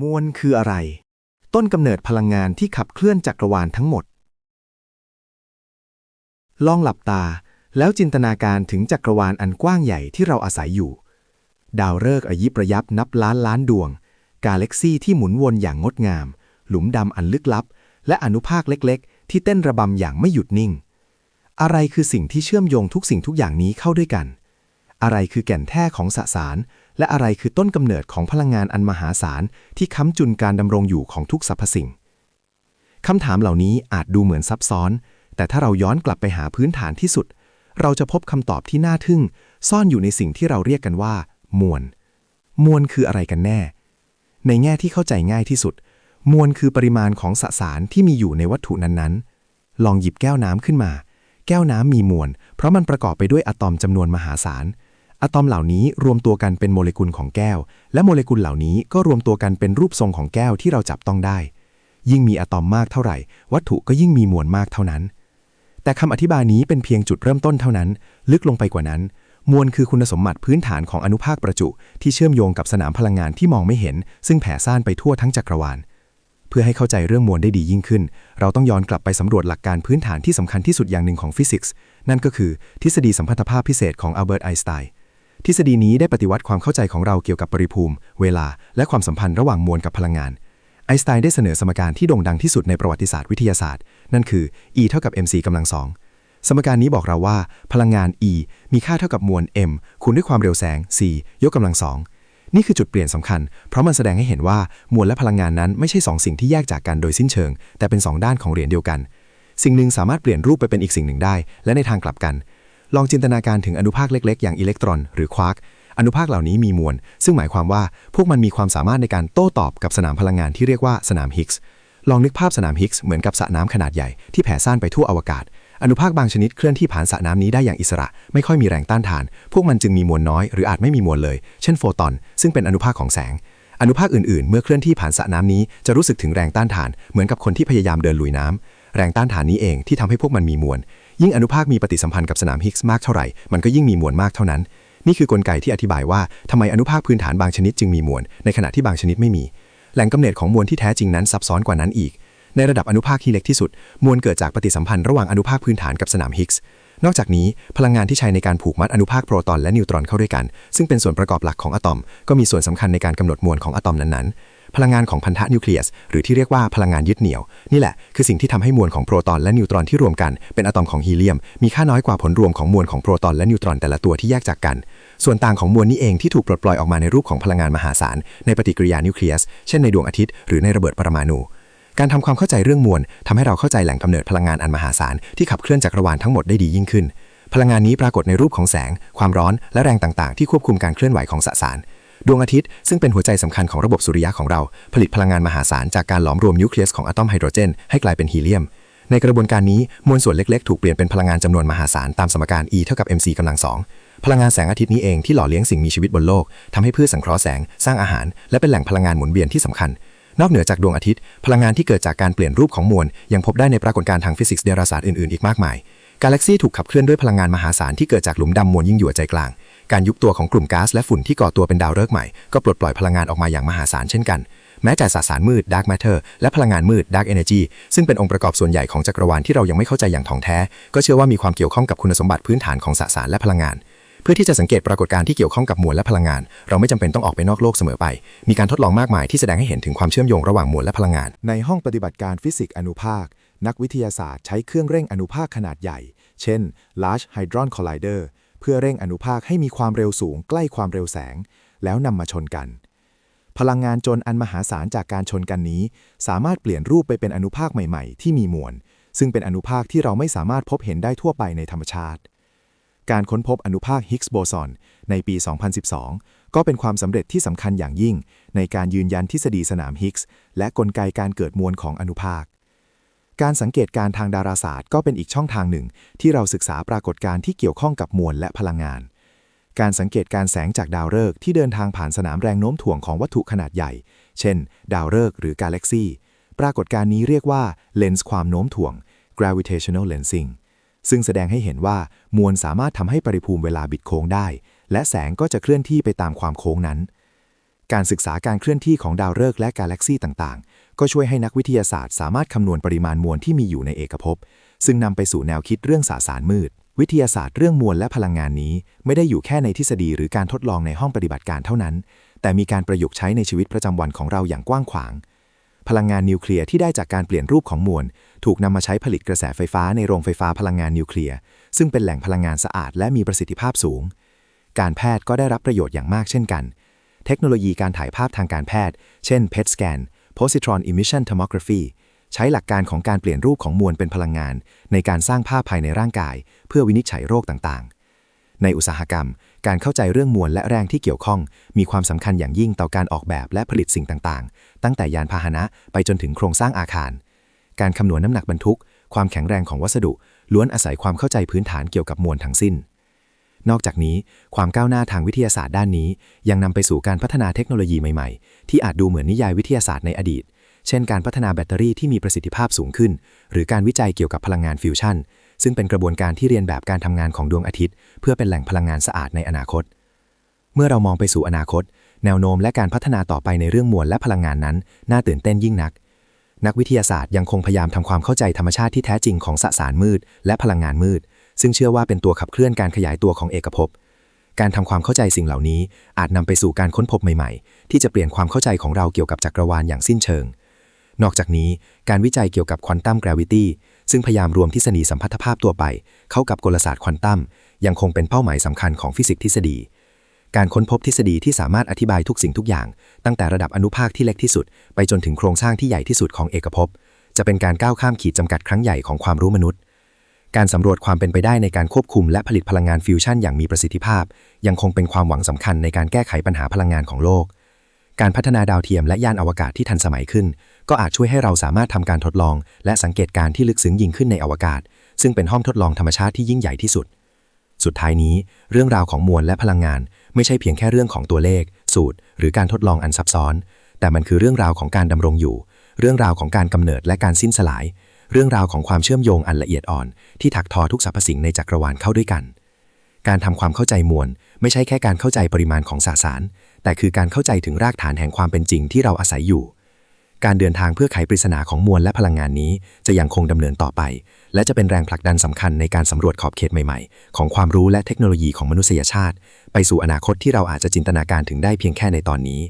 มวลคืออะไร ต้นกำเนิดพลังงานที่ขับเคลื่อนจักรวาลทั้งหมด ลองหลับตาแล้วจินตนาการถึงจักรวาลอันกว้างใหญ่ที่เราอาศัยอยู่ ดาวฤกษ์อยิบระยับนับล้านล้านดวง กาแล็กซี่ที่หมุนวนอย่างงดงาม หลุมดำอันลึกลับ และอนุภาคเล็กๆ ที่เต้นระบำอย่างไม่หยุดนิ่ง อะไรคือสิ่งที่เชื่อมโยงทุกสิ่งทุกอย่างนี้เข้าด้วยกัน อะไรคือแก่นแท้ของสสาร และอะไรคือต้นกำเนิดของพลังงานอันมหาศาลที่ค้ำจุนการดำรงอยู่ของทุกสรรพสิ่งคำถามเหล่านี้อาจดูเหมือนซับซ้อน แต่ถ้าเราย้อนกลับไปหาพื้นฐานที่สุด เราจะพบคำตอบที่น่าทึ่ง ซ่อนอยู่ในสิ่งที่เราเรียกกันว่า มวล มวลคืออะไรกันแน่ ในแง่ที่เข้าใจง่ายที่สุด มวลคือปริมาณของสสารที่มีอยู่ในวัตถุนั้นๆ ลองหยิบแก้วน้ำขึ้นมา แก้วน้ำมีมวล เพราะมันประกอบไปด้วยอะตอมจำนวนมหาศาล อะตอมเหล่านี้รวมตัวกันเป็นโมเลกุลของแก้ว และโมเลกุลเหล่านี้ก็รวมตัวกันเป็นรูปทรงของแก้วที่เราจับต้องได้ ยิ่งมีอะตอมมากเท่าไหร่ วัตถุก็ยิ่งมีมวลมากเท่านั้น แต่คำอธิบายนี้เป็นเพียงจุดเริ่มต้นเท่านั้น ลึกลงไปกว่านั้น มวลคือคุณสมบัติพื้นฐานของอนุภาคประจุ ที่เชื่อมโยงกับสนามพลังงานที่มองไม่เห็น ซึ่งแผ่ซ่านไปทั่วทั้งจักรวาล เพื่อให้เข้าใจเรื่องมวลได้ดียิ่งขึ้น เราต้องย้อนกลับไปสำรวจหลักการพื้นฐานที่สำคัญที่สุดอย่างหนึ่งของฟิสิกส์ นั่นก็คือทฤษฎีสัมพัทธภาพพิเศษของอัลเบิร์ตไอน์สไตน์ ทฤษฎีนี้ได้ปฏิวัติความเข้าใจของเราเกี่ยวกับปริภูมิ เวลา และความสัมพันธ์ระหว่างมวลกับพลังงาน ไอน์สไตน์ได้เสนอสมการที่โด่งดังที่สุดในประวัติศาสตร์วิทยาศาสตร์ นั่นคือ E เท่ากับ mc กำลังสองสมการนี้บอกเราว่า พลังงาน E มีค่าเท่ากับมวล m คูณด้วยความเร็วแสง c ยกกำลังสองนี่คือจุดเปลี่ยนสำคัญ เพราะมันแสดงให้เห็นว่ามวลและพลังงานนั้นไม่ใช่สองสิ่งที่แยกจากกันโดยสิ้นเชิง แต่เป็นสองด้านของเหรียญเดียวกัน สิ่งหนึ่งสามารถเปลี่ยนรูปไปเป็นอีกสิ่งหนึ่งได้ และในทางกลับกัน ลองจินตนาการถึงอนุภาคเล็กๆ อย่างอิเล็กตรอน หรือควาร์กอนุภาคเหล่านี้มีมวล ซึ่งหมายความว่าพวกมันมีความสามารถในการโต้ตอบกับสนามพลังงานที่เรียกว่าสนามฮิกส์ลองนึกภาพสนามฮิกส์เหมือนกับสระน้ำขนาดใหญ่ที่แผ่ซ่านไปทั่วอวกาศ อนุภาคบางชนิดเคลื่อนที่ผ่านสระน้ำนี้ได้อย่างอิสระ ไม่ค่อยมีแรงต้านทาน พวกมันจึงมีมวลน้อย หรืออาจไม่มีมวลเลย เช่นโฟตอน ซึ่งเป็นอนุภาคของแสง อนุภาคอื่นๆ เมื่อเคลื่อนที่ผ่านสระน้ำนี้จะรู้สึกถึงแรงต้านทาน เหมือนกับคนที่พยายามเดินลุยน้ำแรงต้านทานนี้เองที่ทำให้พวกมันมีมวล ยิ่งอนุภาคมีปฏิสัมพันธ์กับสนามฮิกส์มากเท่าไหร่ มันก็ยิ่งมีมวลมากเท่านั้น นี่คือกลไกที่อธิบายว่าทำไมอนุภาคพื้นฐานบางชนิดจึงมีมวล ในขณะที่บางชนิดไม่มี แหล่งกำเนิดของมวลที่แท้จริงนั้นซับซ้อนกว่านั้นอีก ในระดับอนุภาคที่เล็กที่สุด มวลเกิดจากปฏิสัมพันธ์ระหว่างอนุภาคพื้นฐานกับสนามฮิกส์นอกจากนี้พลังงานที่ใช้ในการผูกมัดอนุภาคโปรตอนและนิวตรอนเข้าด้วยกัน ซึ่งเป็นส่วนประกอบหลักของอะตอม ก็มีส่วนสำคัญในการกำหนดมวลของอะตอมนั้นๆ พลังงานของพันธะนิวเคลียส หรือที่เรียกว่าพลังงานยึดเหนี่ยว นี่แหละคือสิ่งที่ทำให้มวลของโปรตอนและนิวตรอนที่รวมกันเป็นอะตอมของฮีเลียม มีค่าน้อยกว่าผลรวมของมวลของโปรตอนและนิวตรอนแต่ละตัวที่แยกจากกัน ส่วนต่างของมวลนี้เองที่ถูกปลดปล่อยออกมาในรูปของพลังงานมหาศาลในปฏิกิริยานิวเคลียส เช่นในดวงอาทิตย์หรือในระเบิดปรมาณูการทำความเข้าใจเรื่องมวลทำให้เราเข้าใจแหล่งกำเนิดพลังงานอันมหาศาลที่ขับเคลื่อนจักรวาลทั้งหมดได้ดียิ่งขึ้น พลังงานนี้ปรากฏในรูปของแสง ความร้อน และแรงต่างๆ ที่ควบคุมการเคลื่อนไหวของสสาร ดวงอาทิตย์ซึ่งเป็นหัวใจสำคัญของระบบสุริยะของเรา ผลิตพลังงานมหาศาลจากการหลอมรวมนิวเคลียสของอะตอมไฮโดรเจนให้กลายเป็นฮีเลียม ในกระบวนการนี้มวลส่วนเล็กๆ ถูกเปลี่ยนเป็นพลังงานจำนวนมหาศาลตามสมการ E เท่ากับ mc กำลังสองพลังงานแสงอาทิตย์นี้เองที่หล่อเลี้ยงสิ่งมีชีวิตบนโลกทำให้พืชสังเคราะห์แสงสร้างอาหาร และเป็นแหล่งพลังงานหมุนเวียนที่สำคัญ นอกเหนือจากดวงอาทิตย์ พลังงานที่เกิดจากการเปลี่ยนรูปของมวลยังพบได้ในปรากฏการณ์ทางฟิสิกส์ดาราศาสตร์อื่นๆอีกมากมายกาแล็กซีถูกขับเคลื่อนด้วยพลังงานมหาศาลที่เกิดจากหลุมดำมวลยิ่งหยวดใจกลาง การยุบตัวของกลุ่มก๊าซและฝุ่นที่ก่อตัวเป็นดาวฤกษ์ใหม่ ก็ปลดปล่อยพลังงานออกมาอย่างมหาศาลเช่นกัน แม้แต่สสารมืด dark matter และพลังงานมืด dark energy ซึ่งเป็นองค์ประกอบส่วนใหญ่ของจักรวาลที่เรายังไม่เข้าใจอย่างถ่องแท้ ก็เชื่อว่ามีความเกี่ยวข้องกับคุณสมบัติพื้นฐานของสสารและพลังงานเพื่อที่จะสังเกตปรากฏการณ์ที่เกี่ยวข้องกับมวลและพลังงาน เราไม่จำเป็นต้องออกไปนอกโลกเสมอไป มีการทดลองมากมายที่แสดงให้เห็นถึงความเชื่อมโยงระหว่างมวลและพลังงาน ในห้องปฏิบัติการฟิสิกส์อนุภาค นักวิทยาศาสตร์ใช้เครื่องเร่งอนุภาคขนาดใหญ่ เช่น Large Hadron Collider เพื่อเร่งอนุภาคให้มีความเร็วสูงใกล้ความเร็วแสง แล้วนำมาชนกัน พลังงานจนอันมหาศาลจากการชนกันนี้ สามารถเปลี่ยนรูปไปเป็นอนุภาคใหม่ๆ ที่มีมวล ซึ่งเป็นอนุภาคที่เราไม่สามารถพบเห็นได้ทั่วไปในธรรมชาติ การค้นพบอนุภาคฮิกส์โบซอนในปี 2012 ก็เป็นความสำเร็จที่สำคัญอย่างยิ่ง ในการยืนยันทฤษฎีสนามฮิกส์และกลไกการเกิดมวลของอนุภาค การสังเกตการทางดาราศาสตร์ก็เป็นอีกช่องทางหนึ่ง ที่เราศึกษาปรากฏการณ์ที่เกี่ยวข้องกับมวลและพลังงาน การสังเกตการแสงจากดาวฤกษ์ที่เดินทางผ่านสนามแรงโน้มถ่วงของวัตถุขนาดใหญ่ เช่น ดาวฤกษ์หรือกาแล็กซีปรากฏการณ์นี้เรียกว่าเลนส์ความโน้มถ่วง gravitational lensing ซึ่งแสดงให้เห็นว่ามวลสามารถทำให้ปริภูมิเวลาบิดโค้งได้ และแสงก็จะเคลื่อนที่ไปตามความโค้งนั้น การศึกษาการเคลื่อนที่ของดาวฤกษ์และกาแล็กซีต่างๆ ก็ช่วยให้นักวิทยาศาสตร์สามารถคำนวณปริมาณมวลที่มีอยู่ในเอกภพ ซึ่งนำไปสู่แนวคิดเรื่องสสารมืด วิทยาศาสตร์เรื่องมวลและพลังงานนี้ ไม่ได้อยู่แค่ในทฤษฎีหรือการทดลองในห้องปฏิบัติการเท่านั้น แต่มีการประยุกต์ใช้ในชีวิตประจำวันของเราอย่างกว้างขวาง พลังงานนิวเคลียร์ที่ได้จากการเปลี่ยนรูปของมวล ถูกนำมาใช้ผลิตกระแสไฟฟ้าในโรงไฟฟ้าพลังงานนิวเคลียร์ซึ่งเป็นแหล่งพลังงานสะอาดและมีประสิทธิภาพสูง การแพทย์ก็ได้รับประโยชน์อย่างมากเช่นกัน เทคโนโลยีการถ่ายภาพทางการแพทย์ เช่น PET scan positron emission tomography ใช้หลักการของการเปลี่ยนรูปของมวลเป็นพลังงาน ในการสร้างภาพภายในร่างกาย เพื่อวินิจฉัยโรคต่างๆ ในอุตสาหกรรม การเข้าใจเรื่องมวลและแรงที่เกี่ยวข้อง มีความสำคัญอย่างยิ่งต่อการออกแบบและผลิตสิ่งต่างๆ ตั้งแต่ยานพาหนะไปจนถึงโครงสร้างอาคาร การคำนวณน้ำหนักบรรทุก ความแข็งแรงของวัสดุ ล้วนอาศัยความเข้าใจพื้นฐานเกี่ยวกับมวลทั้งสิ้น นอกจากนี้ความก้าวหน้าทางวิทยาศาสตร์ด้านนี้ ยังนำไปสู่การพัฒนาเทคโนโลยีใหม่ๆ ที่อาจดูเหมือนนิยายวิทยาศาสตร์ในอดีต เช่นการพัฒนาแบตเตอรี่ที่มีประสิทธิภาพสูงขึ้น หรือการวิจัยเกี่ยวกับพลังงานฟิวชั่น ซึ่งเป็นกระบวนการที่เรียนแบบการทำงานของดวงอาทิตย์ เพื่อเป็นแหล่งพลังงานสะอาดในอนาคต เมื่อเรามองไปสู่อนาคต แนวโน้มและการพัฒนาต่อไปในเรื่องมวลและพลังงานนั้น น่าตื่นเต้นยิ่งนัก นักวิทยาศาสตร์ยังคงพยายามทำความเข้าใจธรรมชาติที่แท้จริงของสสารมืด และพลังงานมืด ซึ่งเชื่อว่าเป็นตัวขับเคลื่อนการขยายตัวของเอกภพ การทำความเข้าใจสิ่งเหล่านี้อาจนำไปสู่การค้นพบใหม่ๆ ที่จะเปลี่ยนความเข้าใจของเราเกี่ยวกับจักรวาลอย่างสิ้นเชิง นอกจากนี้การวิจัยเกี่ยวกับควอนตัมกราวิตี้ซึ่งพยายามรวมทฤษฎีสัมพัทธภาพตัวไป เข้ากับกลศาสตร์ควอนตัมยังคงเป็นเป้าหมายสำคัญของฟิสิกส์ทฤษฎีการค้นพบทฤษฎีที่สามารถอธิบายทุกสิ่งทุกอย่าง ตั้งแต่ระดับอนุภาคที่เล็กที่สุด ไปจนถึงโครงสร้างที่ใหญ่ที่สุดของเอกภพ จะเป็นการก้าวข้ามขีดจำกัดครั้งใหญ่ของความรู้มนุษย์ การสำรวจความเป็นไปได้ในการควบคุมและผลิตพลังงานฟิวชั่นอย่างมีประสิทธิภาพ ยังคงเป็นความหวังสำคัญในการแก้ไขปัญหาพลังงานของโลก การพัฒนาดาวเทียมและยานอวกาศที่ทันสมัยขึ้น ก็อาจช่วยให้เราสามารถทำการทดลอง และสังเกตการที่ลึกซึ้งยิ่งขึ้นในอวกาศ ซึ่งเป็นห้องทดลองธรรมชาติที่ยิ่งใหญ่ที่สุด สุดท้ายนี้ เรื่องราวของมวลและพลังงาน ไม่ใช่เพียงแค่เรื่องของตัวเลข สูตร หรือการทดลองอันซับซ้อน แต่มันคือเรื่องราวของการดำรงอยู่ เรื่องราวของการกำเนิดและการสิ้นสลาย เรื่องราวของความเชื่อมโยงอันละเอียดอ่อน ที่ถักทอทุกสรรพสิ่งในจักรวาลเข้าด้วยกัน การทำความเข้าใจมวล ไม่ใช่แค่การเข้าใจปริมาณของสสาร แต่คือการเข้าใจถึงรากฐานแห่งความเป็นจริงที่เราอาศัยอยู่ การเดินทางเพื่อไขปริศนาของมวลและพลังงานนี้ จะยังคงดำเนินต่อไป และจะเป็นแรงผลักดันสำคัญในการสำรวจขอบเขตใหม่ๆ ของความรู้และเทคโนโลยีของมนุษยชาติ ไปสู่อนาคตที่เราอาจจะจินตนาการถึงได้เพียงแค่ในตอนนี้